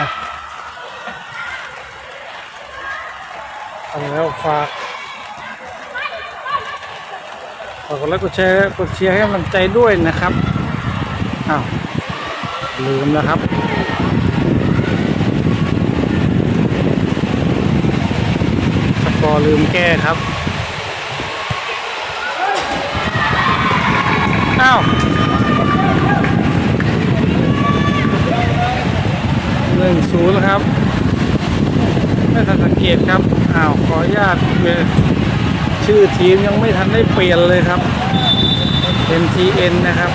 นะเอาแล้วฝากฝากกดไลค์กดแชร์กดเชียร์ให้กำลังใจด้วยนะครับอ้าวลืมนะครับสกอลืมแก้ครับ อ้าว หนึ่งศูนย์ครับ ไม่ทันสังเกตครับ อ้าว ขออนุญาตชื่อทีมยังไม่ทันได้เปลี่ยนเลยครับ MTN นะครับ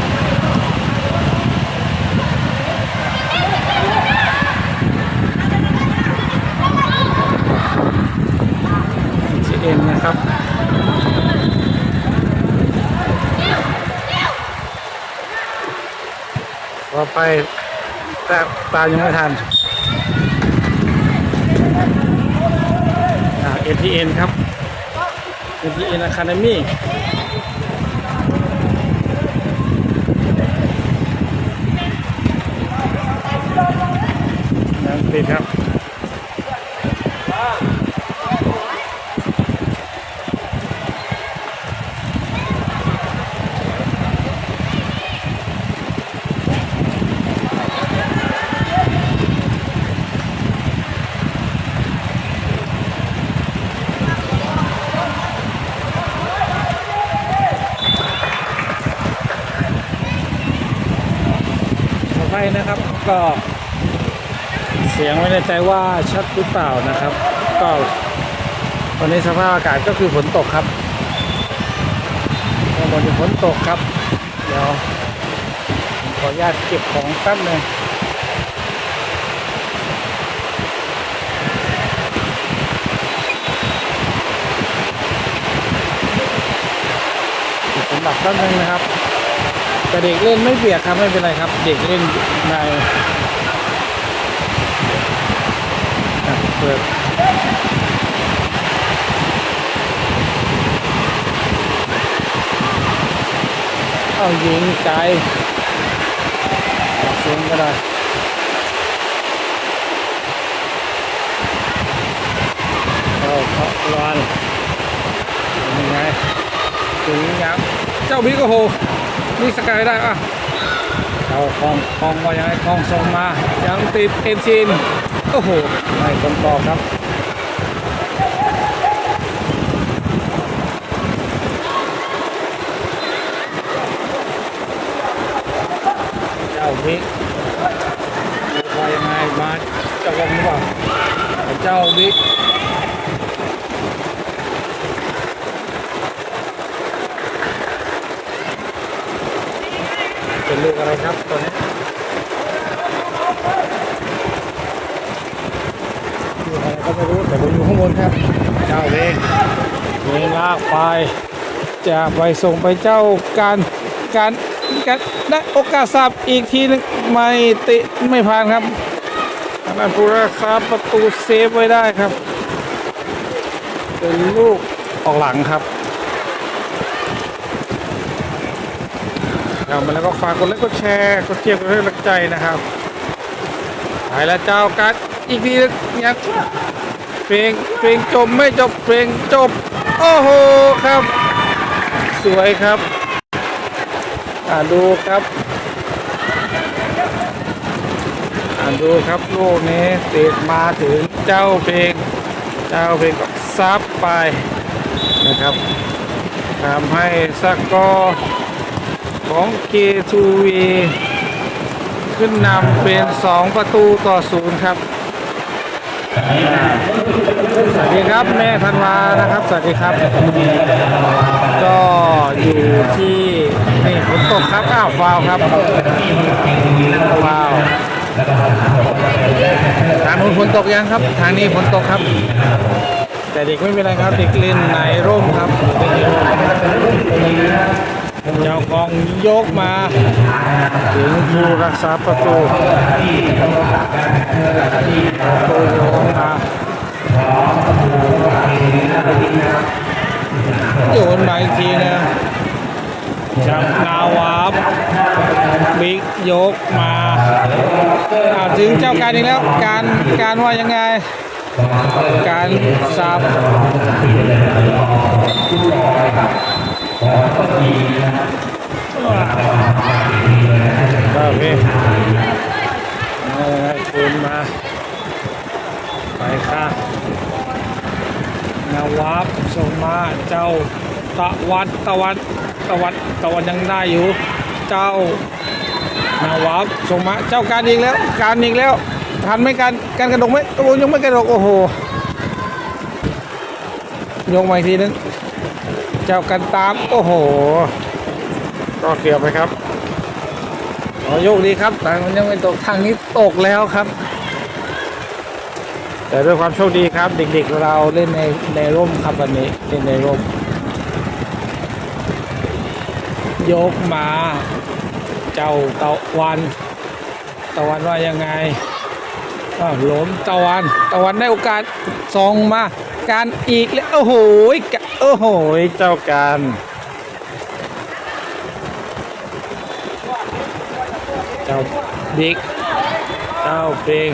MTN นะครับพอไปแต่ตายังไม่ทัน เอ็นทีเอ็นครับเอ็นทีเอ็นอะคาเดมี่นั่นติดครับ นะครับ ก็ เสียงไม่แน่ใจว่าชัดหรือเปล่านะครับ ก็วันนี้สภาพอากาศก็คือฝนตกครับข้างบนจะฝนตกครับ เดี๋ยวขออนุญาตเก็บของแป๊บหนึงเก็บสมบัติแป๊บหนึงนะครับ แต่เด็กเล่นไม่เปียกครับไม่เป็นไรครับ เด็กเล่นในเปิดเอายิงไกลออกเสียงก็ได้เอาเขาลอนยังไงถึงยังเจ้าบิ๊กโอ้โห นี่สกายได้อะเอาคลองคลองมายังไงคลองส่งมา ยังติดเอ็นชินโอ้โหไม่ตรงต่อครับ เจ้าบิ๊กว่ายังไงมาเจ้าวงหรือเปล่าเจ้าบิ๊กเป็นลูกอะไรครับตัวนี้ลู กอะไรก็ไม่รู้แต่ผมอยู่ข้างบนครับ เจ้าเองเองลากไปจะไปส่งไปเจ้าการการการได้โอกาสสับอีกทีหนึงไม่ติไม่ผ่านครับทางด้านผู้รักษาประตูเซฟไว้ได้ครับเป็นลูกออกหลังครับเอามาแล้วก็ฝากกดไลค์กดแชร์กดเชียร์กดให้กำลังใจนะครับไปแล้วเจ้ากัดอีกทีนึง เพลงเพลงจบไม่จบเพลงจบ โอ้โหครับ สวยครับ อ่าดูครับอ่าดูครับลูกนี้ติดมาถึงเจ้าเพลง เจ้าเพลงก็ซับไปนะครับทำให้สกอร์ของ K2V ขึ้นนำเป็น 2 ประตูต่อศูนย์ครับ สวัสดีครับแม่ธันวานะครับ สวัสดีครับ ก็อยู่ที่นี่ฝนตกครับอ้าวฟาวครับฟาวทางนู้นฝนตกยังครับ ทางนี้ฝนตกครับ แต่เด็กไม่เป็นไรครับเด็กเล่นในร่มครับเล่นในร่ม เจ้าของยกมา ถึงผู้รักษาประตูประตูยกมาโยนมาอีกทีนะจากนาวาบบิ๊กยกมาอาถึงเจ้าการอีกแล้ว การการว่ายังไง การสับ ก็พี่เอาให้คืนมา ไปค่ะนวับส่งมาเจ้าตะวันตะวันตะวันตะวันยังได้อยู่ เจ้านวับส่งมาเจ้าการอีกแล้ว การอีกแล้วทันไหมการการกระดกไหมโอ้ยังไม่กระดกโอ้โหยกมาอีกทีนึง เจ้ากันตาม โอ้โห ก็เกี่ยวไปครับขอโยกดีครับ แต่มันยังไม่ตกทางนี้ตกแล้วครับ แต่ด้วยความโชคดีครับ เด็กๆเราเล่นในในร่มครับวันนี้เล่นในร่ม ยกมา เจ้าตะวัน ตะวันว่ายังไงหลมตะวัน ตะวันได้โอกาสส่งมา การอีกแล้วโอ้โหก โอ้โห เจ้าการเจ้าบิ๊กเจ้าเพลง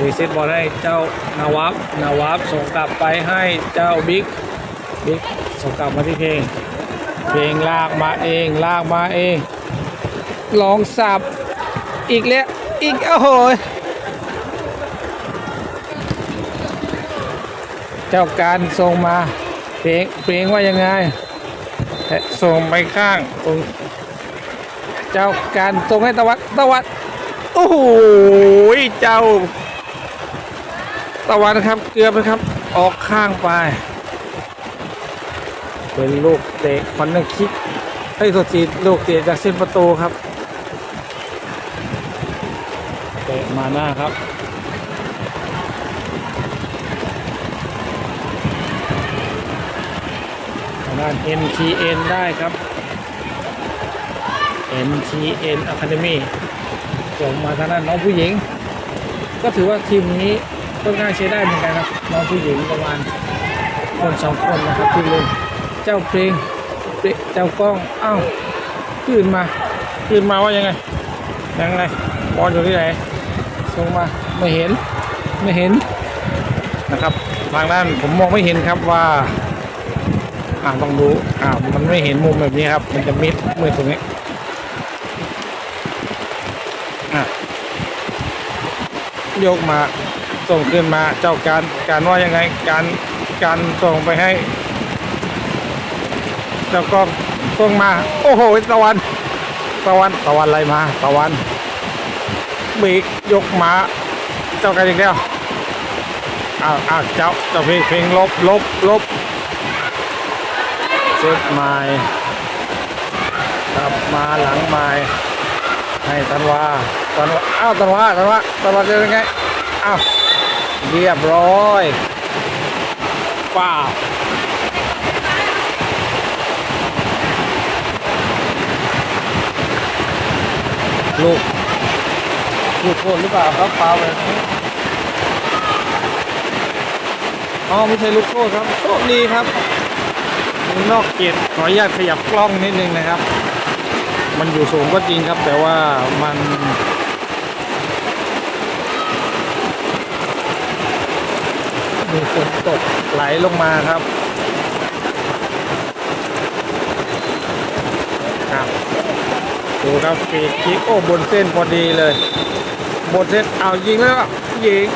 รีเซ็ตบอลให้เจ้านาวับนาวับส่งกลับไปให้เจ้าบิ๊กบิ๊กส่งกลับมาที่เพลงเพลงลากมาเองลากมาเองลองสับอีกแล้วอีกโอ้โหเจ้าการส่งมา เพลงเพลงว่ายังไงส่งไปข้างตรงเจ้าการส่งให้ตะวันตะวันโอ้โหเจ้า ตะวันครับเกือบนะครับ ออกข้างไป เป็นลูกเตะคอนเนอร์คิกไอ้ยโทษทีลูกเตะจากเส้นประตูครับเตะมาหน้าครับางด้าน MTN ได้ครับ MTN Academy ส่งมาทางด้านน้องผู้หญิง ก็ถือว่าทีมนี้ก็ง่ายใช้ได้เหมือนกันครับ น้องผู้หญิงประมาณคนสองคนนะครับที่เล่นเจ้าเพลงเพลงเจ้ากล้องอ้าวขึ้นมาขึ้นมาว่ายังไงยังไงบอลอยู่ที่ไหนส่งมาไม่เห็นไม่เห็นนะครับทางด้านผมมองไม่เห็นครับว่า อ่าต้องดูอ่ามันไม่เห็นมุมแบบนี้ครับ มันจะมิดมืดตรงนี้อะยกมาส่งขึ้นมาเจ้าการการว่ายังไงการการส่งไปให้ เจ้ากล้องส่งมา โอ้โหตะวันตะวันตะวันอะไรมาตะวันบีกยกมาเจ้ากันอีกแล้วอ้าวอ้าวเจ้าเจ้าเพลงเพลงลบลบลบ เซตไม้กลับมาหลังไม้ให้ตันวาตันวาอ้าวตันวาตันวาตันวาจะยังไงอ้าวเรียบร้อยป้าลูกลูกโทษหรือเปล่าครับฟาวแบบนี้อ๋อไม่ใช่ลูกโทษครับโชคดีครับ นอกเกียรขออนุญาตขยับกล้องนิดนึงนะครับ มันอยู่สูงก็จริงครับ แต่ว่ามันมีฝนตกไหลลงมาครับครับดูครับฟรีคิกโอ้บนเส้นพอดีเลย บนเส้นเอายิงแล้วยิง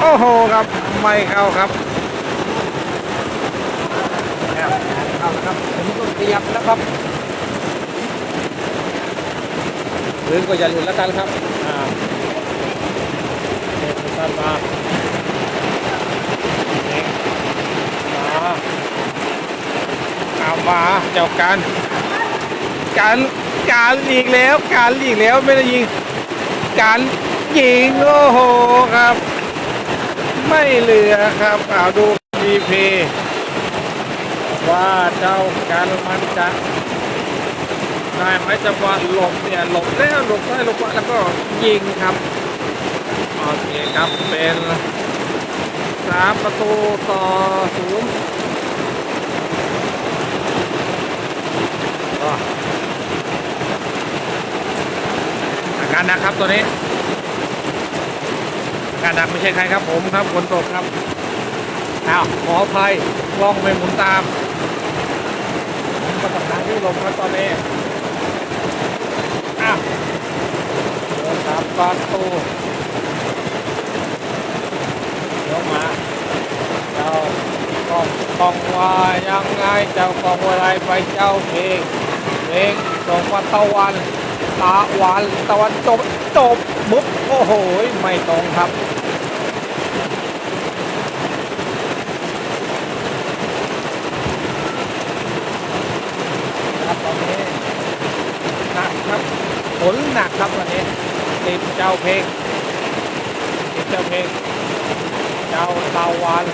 โอ้โหครับไม่เข้าครับเข้าแล้วครับผมก็ข ยับแล้วครับหรือก็อย่าลุดแล้วกันครับอ่าเด็กท่านมาเด็กมาเอามาเจ้าการการการอีกแล้ว การอีกแล้วไม่ได้ยิง การยิงโอ้โหครับ ไม่เหลือครับเอาดูดีเพ ว่าเจ้าการมันจะได้ไหมจังหวะหลบเนี่ยหลบแล้วหลบได้หลบแล้วก็ยิงครับโอเคครับเป็นสามประตูต่อศูนย์อาการนะครับตัวนี้การหนักไม่ใช่ใครครับผมครับฝนตกครับอ้าวขออภัยกล้องไม่หมุนตาม ผมก็ต้องนั่งที่ลมครับตอนนี้อ้าเดินตามประตูเดี๋ยวมาเจ้ากองกองว่ายังไงเจ้ากองอะไรไปเจ้าเพลงเพลงส่งมาตะวันตะวันตะวันจบจบมุกโอ้โหไม่ตรงครับตอนนี้หนักครับฝนหนักครับวันนี้ ติดเจ้าเพลงติดเจ้าเพลงเจ้าตะวัน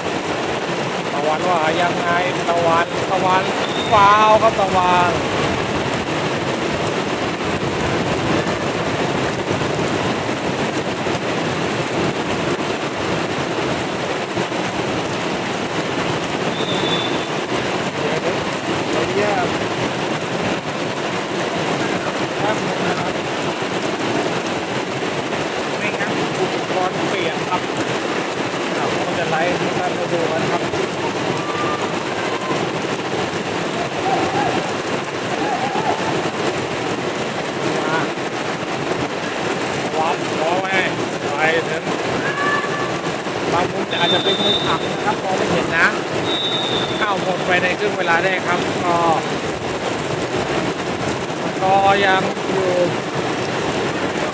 ตะวันว่ายังไงตะวันตะวันฟาวครับตะวันเดี๋ยวเดี๋ยวครับไม่งั้นอุปกรณ์เปลี่ยนครับเราก็จะไล่ให้ท่านมาดูกันครับ มาวัดขอไว้ไปถึงบางมุมอาจจะเป็นมุมอับนะครับมองไม่เห็นนะเข้า หมดไปในครึ่งเวลาแรกครับ ก็ก็ยังอยู่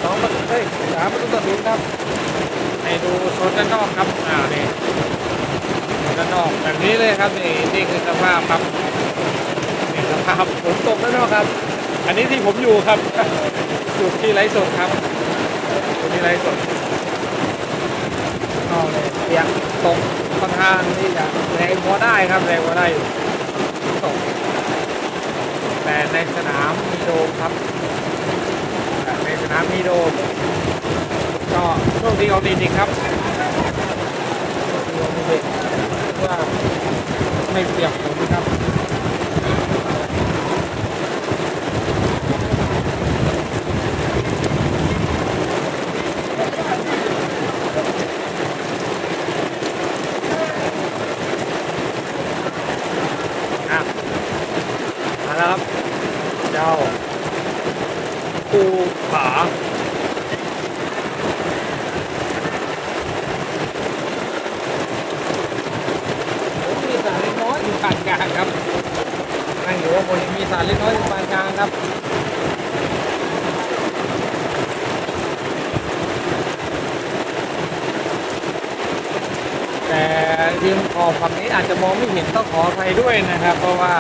สองประตูเฮ้ยสามประตูต่อศูนย์ครับให้ดูโซนด้านนอกครับอ่านี่โซนด้านนอกแบบนี้เลยครับนี่นี่คือสภาพครับนี่สภาพฝนตกด้านนอกครับ อันนี้ที่ผมอยู่ครับอยู่ที่ไร้สดครับอยู่ที่ไร้สด กเลยเปียกตกค่อนข้างที่จะแรงพอได้ครับแรงพอได้อยู่ตกแต่ในสนามมีโดมครับในสนามมีโดมก็โชคดีเอาดีจริงครับโชคดีเอาดีว่าไม่เปียกฝนครับ อะมาแล้วครับ เจ้าภูผาผมมีสารเล็กน้อยอยู่ปานกลางครับนั่งอยู่ว่าบนมีสารเล็กน้อยอยู่ปานกลางครับ แต่ริมขอบฝั่งนี้อาจจะมองไม่เห็นต้องขออภัยด้วยนะครับ เพราะว่า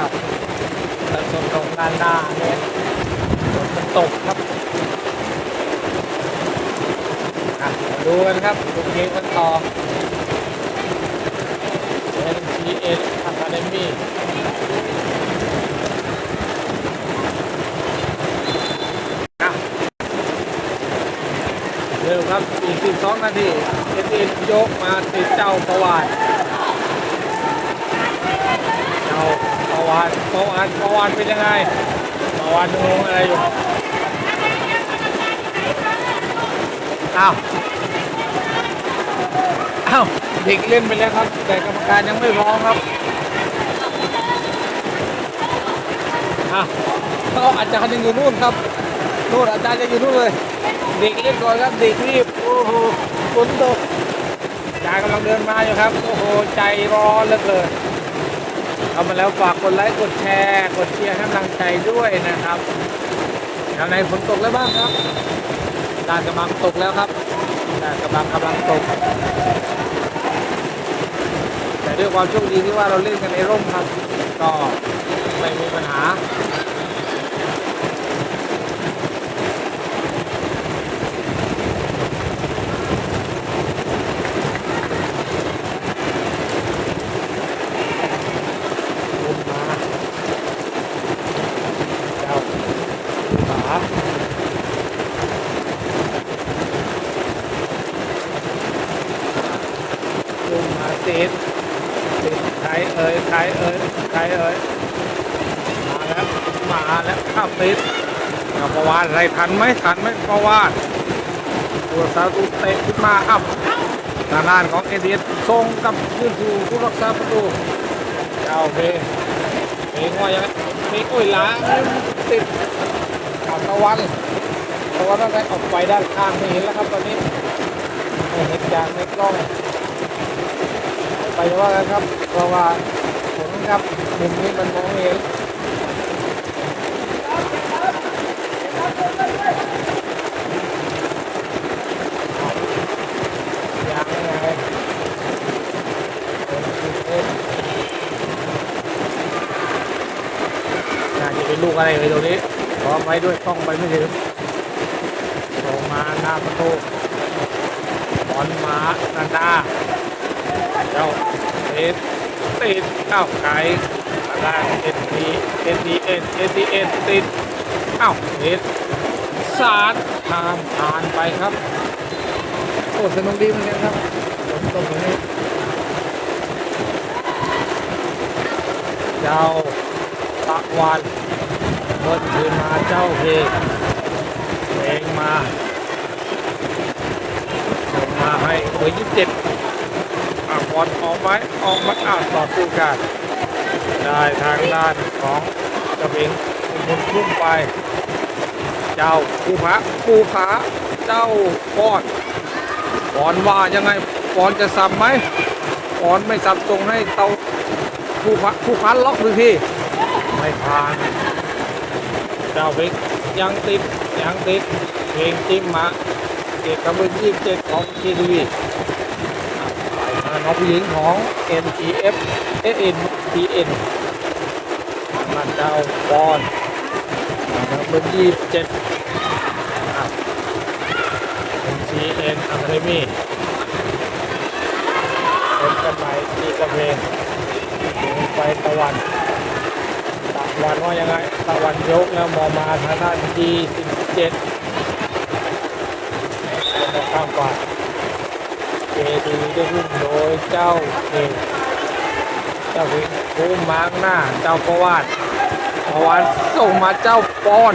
ถนนตรงด้านหน้าเนี่ยฝนมันตกครับอะมา ดูกันครับดูเกมกันต่อ NCS Academy อะเร็วครับ อีก 12 นาทีเอ็นอินยกมาติดเจ้าประวานเจ้าประวานประวานประวานเป็นยังไงประวานงงอะไรอยู่อ้าว เด็กเล่นไปแล้วครับ แต่กรรมการยังไม่ร้องครับอ้าวเขาอาจารย์ยังอยู่นู่นครับนู่นอาจารย์ยังอยู่นู่นเลย เด็กเล่นก่อนครับเด็กรีบโอ้โหฝนตกยายกำลังเดินมาอยู่ครับ โอ้โห ใจร้อนเหลือเกินเอามาแล้วฝากกดไลค์ กดแชร์ กดเชียร์ให้กำลังใจด้วยนะครับทางในฝนตกแล้วบ้างครับดานกำลังตกแล้วครับดานกำลังกำลังตก ด้วยความโชคดีที่ว่าเราเล่นกันในร่มครับ ก็ไม่มีปัญหา ลงมาเจ้าขาลงมาติดติดใครเอ่ยใครเอ่ยใครเอ่ยมาแล้วมาแล้วข้าว ติดเอาประวานอะไรทันไหมทันไหมประวานตัวสาตุเตะขึ้นมาอ้าวทางด้านของเอเดียนส่งกับคืนสู่ผู้รักษาประตูเจ้าเพเพว่ายังไงเพโอ้ยล้างติดเอาตะวันตะวันต้อะไรออกไปด้านข้างไม่เห็นแล้วครับตอนนี้ไม่เห็นจากในกล้องไปว่ากันครับเพราะว่าผลครับมุมนี้มันมองไม่เห็น ยังไงน่าจะเป็นลูก อะไรเลยตรงนี้ขอไว้ด้วยต้องไปไม่ถึงส่งมาหน้าประตูบอลมานานาเจ้าเอ็ดติดเอ้าไก่มาได้เอ็นดีเอ็นดีเอ็นเอ็นดีเอ็นติดเอ้าเอ็ดสาดทามผ่านไปครับโอ้สนุกดีเหมือนกันครับฝนตกอย่างนี้เจ้าตะวัน เปิดคืนมาเจ้าเพลงเพลงมาส่งมาให้เบอร์ยี่สิบเจ็ดอะบอลออกไปออกมาอะต่อสู้กันได้ทางด้านของกระเบงมุนพุ่งไป เจ้าภูผาภูผาเจ้าปอดปอนว่ายังไงปอนจะสับไหมปอนไม่สับตรงให้เตาผู้พัผู้พันล็อกหรือพี่ไม่ผ่าน จ้าเพกยังติดยังติดเพลงจิ้มมาเก็บกมือยี่สิบเจ็ดของทีวีไปมาน้องผู้หญิงของ NTF NTN มาเจ้าปอนกระเบื้องยี่สิบเจ็ด MCN Academy เป็นกันใหม่ที่กระเพงไปตะวัน วันว่ายังไงตะวันยกแล้วมองมาทางด้านที่17แล้วข้ามกว่าเจดีได้รุ่งโดยเจ้าเองเจ้าเองผู้มาร์กหน้า เจ้าประวัติประวัติส่งมาเจ้าปอน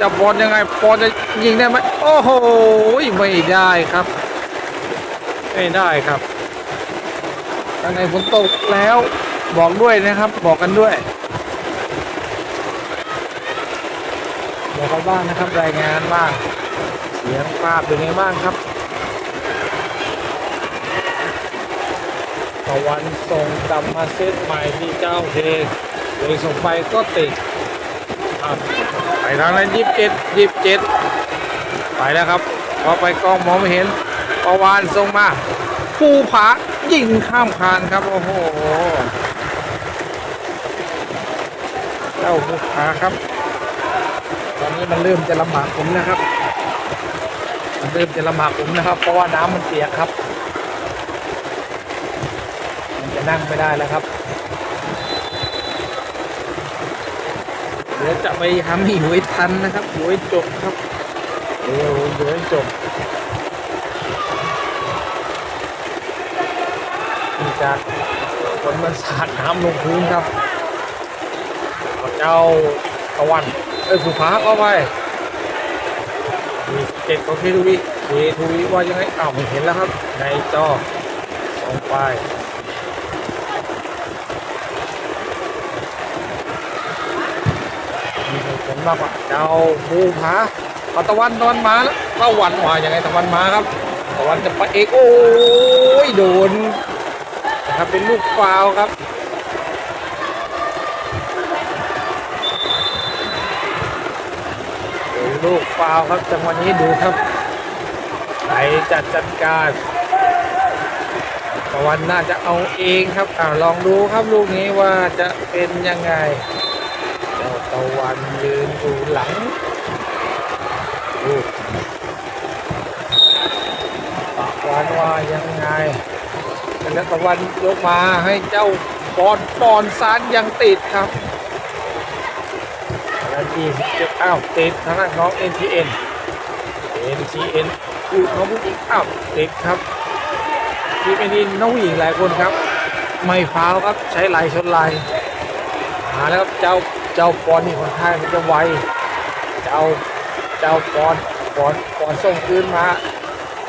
จะบอลยังไงบอลจะยิงได้ไหมโอ้โหไม่ได้ครับ ไม่ได้ครับยังไงฝนตกแล้วบอกด้วยนะครับ บอกกันด้วย บอกกันบ้างนะครับรายงานบ้างเสียงภาพเป็นไงบ้างครับตะวันส่งกลับมาเซตใหม่ที่เจ้าเทเลยส่งไปก็ติดครับไปทางนั้นยี่สิบเจ็ดยี่สิบเจ็ดไปแล้วครับพอไปกล้องมองไม่เห็นประวานส่งมาภูผายิงข้ามคานครับ โอ้โห เจ้าภูผาครับ นี้มันเริ่มจะลำบากผมนะครับ มันเริ่มจะลำบากผมนะครับ เพราะว่าน้ำมันเปียกครับ มันจะนั่งไม่ได้แล้วครับ เดี๋ยวจะไปทำให้หวยทันนะครับหวยจบครับเร็วหวยจบนี่จากฝนมันสาดน้ำลงพื้นครับ เจ้าตะวัน เอ้ยผูผาเข้าไปมีเจ็ดของเคทูวีเคทูวีว่ายังไงอ้าวไม่เห็นแล้วครับ ในจอส่งไปมีเหตุผลมากกว่าเจ้าภูผาเอาตะวันตะวันมาแล้วตะวันมาอย่างไงตะวันมาครับตะวันจะไปเอกโอ้ยโดนนะครับเป็นลูกฟาวครับเป็น ลูกฟาวครับจังหวะนี้ดูครับใครจัดจัดการตะวันน่าจะเอาเองครับอ่าลองดูครับลูกนี้ว่าจะเป็นยังไงเจ้าตะวันยืนอยู่หลังลูกตะวันว่ายังไงแล้วตะวันยกมาให้เจ้าบอลบอลซานยังติดครับแล้วยี่สิบเจ็ด อ้าวติดทางด้านน้อง NTN NTN คือน้องผู้หญิงอ้าวติดครับทีม NTN น้องผู้หญิงหลายคนครับ ไม่ฟาวครับใช้ไหลชนไหลมาแล้วครับเจ้าเจ้าปอนนี่ค่อนข้างมันจะไวเจ้าเจ้าปอนปอนปอนส่งคืนมา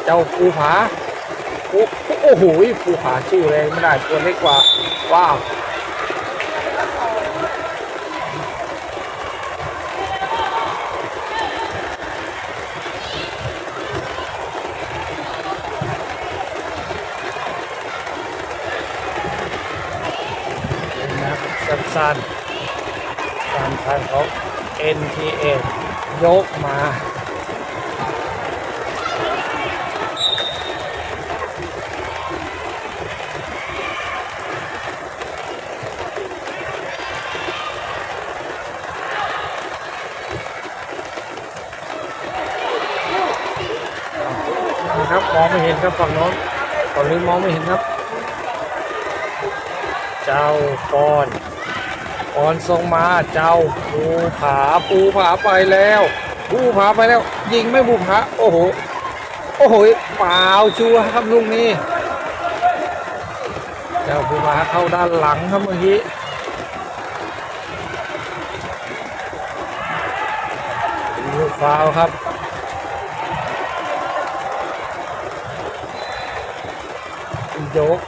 เจ้าภูผาโอ้โอ้โหภูผาสู้แรงไม่ได้ตัวเล็กกว่าว้าว นะครับสั้นๆการทางของ NTA ยกมาครับมองไม่เห็นครับฝั่งโน้นฝั่งนี้มองไม่เห็นครับ เจ้าก้อน ก้อนทรงมาเจ้าภูผาภูผาไปแล้วภูผาไปแล้ว ยิงไม่ภูผาโอ้โหโอ้โหเปล่าชัวครับลูกนี้เจ้าภูผาเข้าด้านหลังครับเมื่อกี้ลูกฟาวครับยก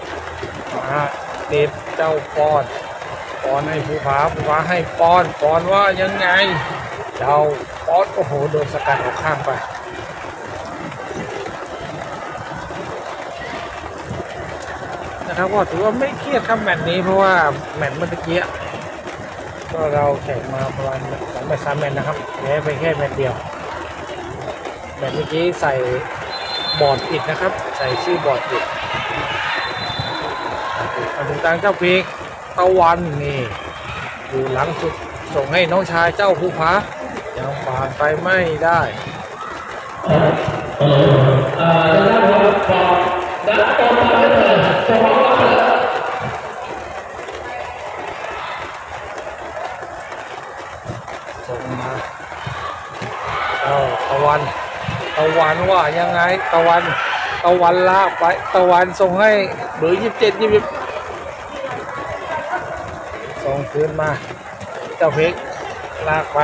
มาเด็ดเจ้าปอน ปอนให้ภูผาภูผาให้ปอนปอนว่ายังไงเจ้าปอนโอ้โหโดนสกัดออกข้างไปนะครับก็ถือว่าไม่เครียดครับแมตช์นี้เพราะว่าแมตช์เมื่อกี้ก็เราแข่งมาประมาณสองแมตช์สามแมตช์นะครับแพ้ไปแค่แมตช์เดียวแมตช์เมื่อกี้ใส่บอร์ดผิดนะครับ ใส่ชื่อบอร์ดผิดมาถึงกลางเจ้าพีก ตะวันนี่อยู่หลังสุดส่งให้น้องชายเจ้าภูผายังผ่านไปไม่ได้ส่งมาเจ้าตะวันตะวันว่ายังไงตะวันตะวันลากไปตะวันส่งให้เบอร์ยี่สิบเจ็ดยี่สิบ คืนมา เจ้าเพกลากไป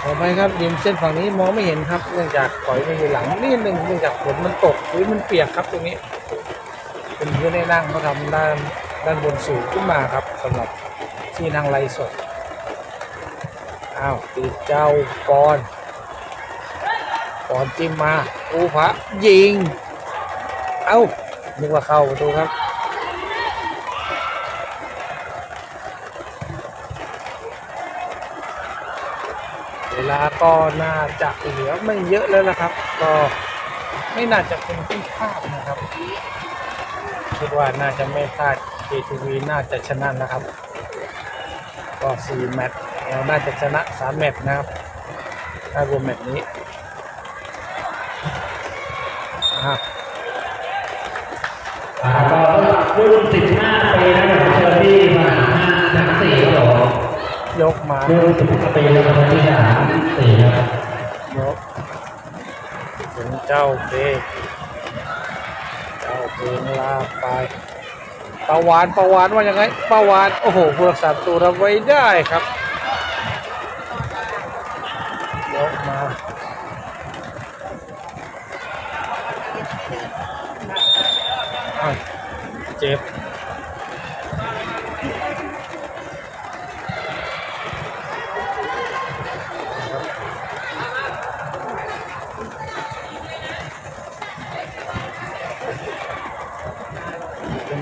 ขอไปครับริมเส้นฝั่งนี้มองไม่เห็นครับเนื่องจากปล่อยไม่อยู่หลังนี่หนึ่งเนื่องจากฝนมันตกพื้นมันเปียกครับตรงนี้เป็นพื้นให้นั่งเขาทำด้านด้านบนสูงขึ้นมาครับสำหรับที่นั่งไลฟ์สดอ้าวติดเจ้าปอนปอนจิ้มมาอูพระยิง เอ้านึกว่าเข้าประตูครับ เวลา ก็น่าจะเหลือไม่เยอะแล้วนะครับ ก็ไม่น่าจะเป็นที่พลาดนะครับ คิดว่าน่าจะไม่พลาด KTV น่าจะชนะนะครับ ก็4แมตช์เราน่าจะชนะ3แมตช์นะครับถ้ารวมแมตช์นี้อะอ่าก็รุ่น15ปีนะครับเชิญที่มาชั้นสี่ครับผม ยกมารุ่น15ปีนะครับที่สามสี่ครับยกถึงเจ้าเพเจ้าเพลงลาไปปาวานปาวานว่ายังไงปาวานโอ้โหผู้รักษาประตูรับไว้ได้ครับ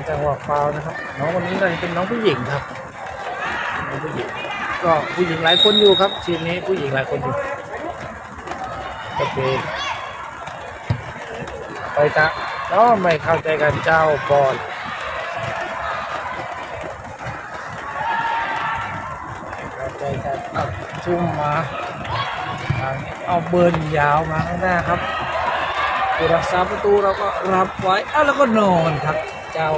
จังหวะฟาวนะครับ น้องคนนี้ก็เป็นน้องผู้หญิงครับน้องผู้หญิงก็ผู้หญิงหลายคนอยู่ครับทีมนี้ผู้หญิงหลายคนอยู่โอเคไปจ้ะก็ไม่เข้าใจกันเจ้าบอลเข้าใจกันเอาชุ่มมาเอาเบิร์นยาวมาข้างหน้าครับผู้รักษาประตูเราก็รับไว้อ้าวแล้วก็นอนครับ เจ้า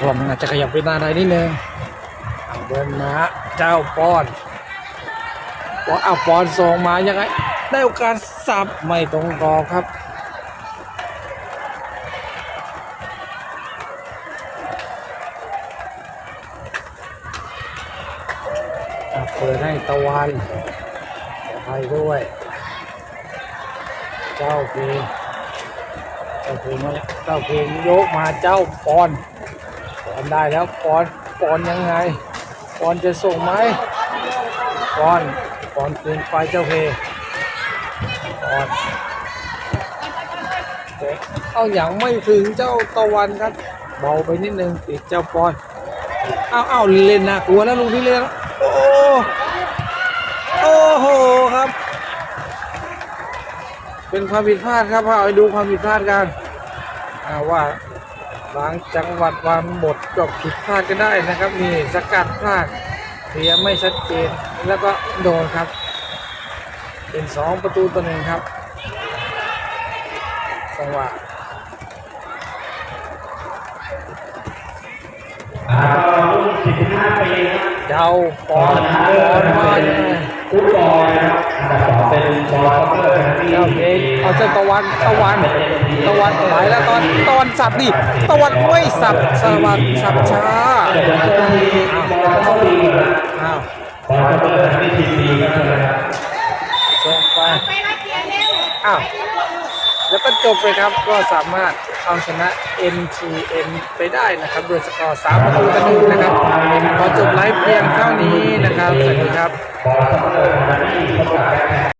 กล่องอาจจะขยับไปน้าหน่อยนิดนึงเดินมาเจ้าป้อนปอนเอาปอนส่งมายังไง ได้โอกาสสับไม่ตรงกรอบครับเปิดให้ตะวันขอให้ด้วย เจ้าเพลงเจ้าเพลงมาเจ้าเพลงยกมาเจ้าปอนปอนได้แล้วปอนปอนยังไงปอนจะส่งไหมปอนปอนคืนไปเจ้าเพลงปอนเอ๊ะเอาอย่างไม่ถึงเจ้าตะวันครับเบาไปนิดนึงติดเจ้าปอนเอาเอาเล่นนะกลัวแล้วลุงพี่เล่นแล้วโอ้โอ้โหครับ เป็นความผิดพลาดครับพาไปดูความผิดพลาดกันอ่าว่าบางจังหวัดบางบทก็ผิดพลาดก็ได้นะครับนี่สกัดพลาดเคลียร์ไม่ชัดเจนแล้วก็โดนครับ เป็นสองประตูต่อหนึ่งครับจังหวะอ่าก็รุ่น15ปีครับเจ้าปอนปอนมายังไง ฟุตบอลนะครับอันดับสองเป็นบอลคอปเตอร์ที่เจ้าเพงเอาเจ้าตะวันตะวันตะวันไหลแล้วตอนตะวันสับดิตะวันไม่สับสวัสดสับช้าเดี๋ยวเจ้าหน้าที่บอลเข้าดีก่อนนะอ้าวบอลคอปเตอร์ที่ทีมดีครับเลยครับส่งไปอ้าว แล้วก็จบเลยครับก็สามารถเอาชนะ MTN ไปได้นะครับโดยสกอร์3ประตูต่อหนึ่งนะครับขอจบไลฟ์เพียงเท่านี้นะครับสวัสดีครับ